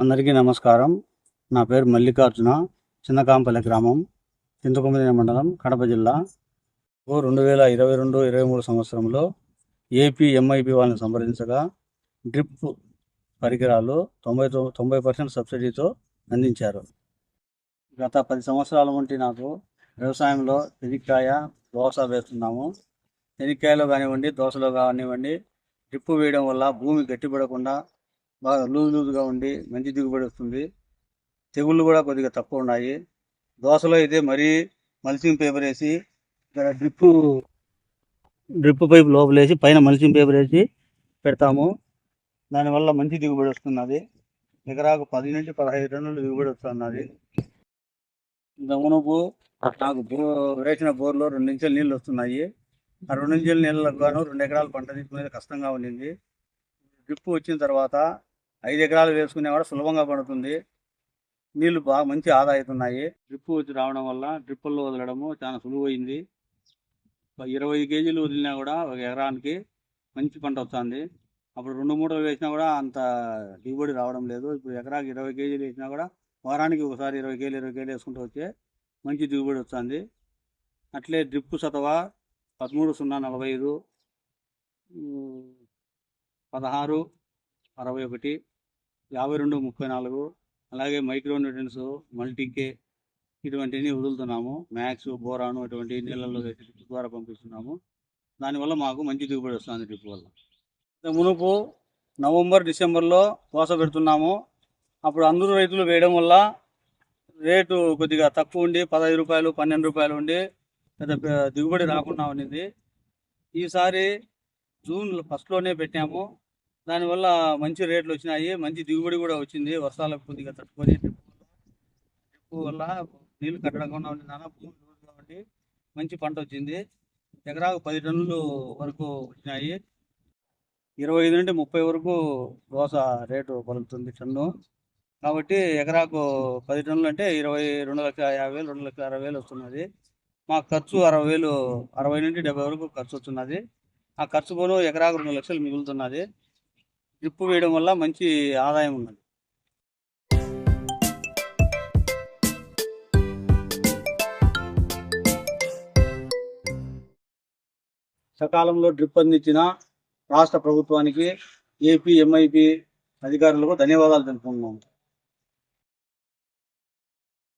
అందరికీ నమస్కారం. నా పేరు మల్లికార్జున చిన్నకాంపల్లి గ్రామం చింతకొమ్మదిన మండలం కడప జిల్లా. ఓ రెండు వేల ఇరవై రెండు ఇరవై మూడు సంవత్సరంలో ఏపీ ఎంఐపి వాళ్ళని సంప్రదించగా డ్రిప్ పరికరాలు తొంభై తొ- తొంభై పర్సెంట్ సబ్సిడీతో అందించారు. గత పది సంవత్సరాల నుండి నాకు వ్యవసాయంలో శనిక్కాయ దోస వేస్తున్నాము. శనిక్కాయలో కానివ్వండి దోశలో కానివ్వండి డ్రిప్ వేయడం వల్ల భూమి గట్టిపడకుండా బాగా లూజ్ లూజ్గా ఉండి మంచి దిగుబడి వస్తుంది. తెగుళ్ళు కూడా కొద్దిగా తక్కువ ఉన్నాయి. దోసలో అయితే మరీ మల్చింగ్ పేపర్ వేసి ఇక్కడ డ్రిప్ డ్రిప్ పైప్ లోపలేసి పైన మల్చింగ్ పేపర్ వేసి పెడతాము. దానివల్ల మంచి దిగుబడి వస్తున్నది. ఎకరాకు పది నుంచి పదహైదు టన్నులు దిగుబడి వస్తున్నది. దమునుపు నాకు బో వేసిన బోర్లో రెండు నిమిషాలు నీళ్ళు వస్తున్నాయి. ఆ రెండు నిమిషాల నీళ్ళకు గాను రెండు ఎకరాల పంట తీసుకునేది కష్టంగా ఉండింది. డ్రిప్ వచ్చిన తర్వాత ఐదు ఎకరాలు వేసుకునేవాడు కూడా సులభంగా పడుతుంది. నీళ్ళు బాగా మంచి ఆదాయతున్నాయి అవుతున్నాయి. డ్రిప్ వచ్చి రావడం వల్ల డ్రిప్పుల్లో వదలడము చాలా సులువైంది. ఇరవై కేజీలు వదిలినా కూడా ఒక ఎకరానికి మంచి పంట వస్తుంది. అప్పుడు రెండు మూటలు వేసినా కూడా అంత దిగుబడి రావడం లేదు. ఇప్పుడు ఎకరాకి ఇరవై కేజీలు వేసినా కూడా వారానికి ఒకసారి ఇరవై కేజీలు ఇరవై కేజీలు వేసుకుంటూ వచ్చే మంచి దిగుబడి వస్తుంది. అట్లే డ్రిప్పు సతవా పదమూడు సున్నా నలభై ఐదు పదహారు అరవై ఒకటి యాభై రెండు ముప్పై నాలుగు అలాగే మైక్రో న్యూట్రియన్స్ మల్టీకే ఇటువంటివి వదులుతున్నాము. మ్యాక్స్ బోరాను ఇటువంటి నీళ్ళల్లో వేసి డ్రిప్ ద్వారా పంపిస్తున్నాము. దానివల్ల మాకు మంచి దిగుబడి వస్తుంది డ్రిప్ వల్ల. మునుపు నవంబర్ డిసెంబర్లో దోస పెడుతున్నాము. అప్పుడు అందరూ రైతులు వేయడం వల్ల రేటు కొద్దిగా తక్కువ ఉండి పదహైదు రూపాయలు పన్నెండు రూపాయలు ఉండి పెద్ద దిగుబడి రాకుండా ఉండింది ఈసారి జూన్ ఫస్ట్లోనే పెట్టాము. దానివల్ల మంచి రేట్లు వచ్చినాయి. మంచి దిగుబడి కూడా వచ్చింది. వర్షాలకు కొద్దిగా తట్టుకొని డ్రిప్ డ్రిప్ వల్ల నీళ్ళు కట్టకుండా ఉండిందాన భూమి కాబట్టి మంచి పంట వచ్చింది. ఎకరాకు పది టన్నులు వరకు వచ్చినాయి. ఇరవై ఐదు నుండి ముప్పై వరకు దోస రేటు పలుకుతుంది టన్ను. కాబట్టి ఎకరాకు పది టన్నులు అంటే ఇరవై రెండు లక్షల యాభై వేలు రెండు లక్షల అరవై వేలు వస్తున్నది. మా ఖర్చు అరవై వేలు అరవై నుండి డెబ్బై వరకు ఖర్చు వస్తున్నది. ఆ ఖర్చు పోను ఎకరాకు రెండు లక్షలు మిగులుతున్నది. డ్రిప్ వేయడం వల్ల మంచి ఆదాయం ఉన్నది. సకాలంలో డ్రిప్ అందించిన రాష్ట్ర ప్రభుత్వానికి ఏపీ ఎంఐపి అధికారులకు ధన్యవాదాలు తెలుపుతున్నాము